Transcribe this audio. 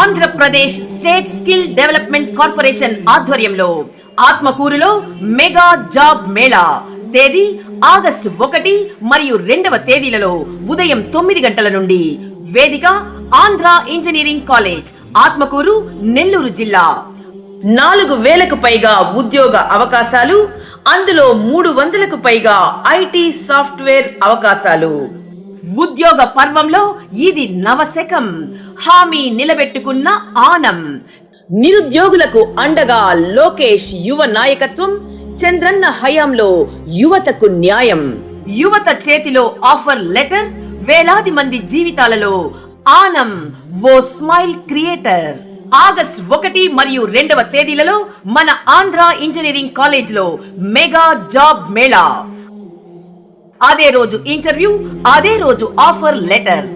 Andhra Pradesh state skill development corporation ఆధ్వర్యంలో ఆత్మకూరులో mega job Mela. తేదీ ఆగస్టు ఒకటి మరియు రెండవ తేదీలలో ఉదయం తొమ్మిది గంటల నుండి వేదిక ఆంధ్ర ఇంజనీరింగ్ కాలేజ్ ఆత్మకూరు నెల్లూరు జిల్లా. నాలుగు వేలకు పైగా ఉద్యోగ అవకాశాలు అందులో మూడు వందలకు పైగా ఐటీ సాఫ్ట్వేర్ అవకాశాలు. ఉద్యోగ పర్వంలో ఇది నవశకం. హామీ నిలబెట్టుకున్న ఆనం. నిరుద్యోగులకు అండగా లోకేష్ యువ నాయకత్వం చంద్రన్న హయాంలో యువతకు న్యాయం. యువత చేతిలో ఆఫర్ లెటర్ వేలాది మంది జీవితాలలో ఆనం ఓ స్మైల్ క్రియేటర్. ఆగస్ట్ ఒకటి మరియు రెండవ తేదీలలో మన ఆంధ్ర ఇంజనీరింగ్ కాలేజ్లో మెగా జాబ్ మేళా. అదే రోజు ఇంటర్వ్యూ అదే రోజు ఆఫర్ లెటర్.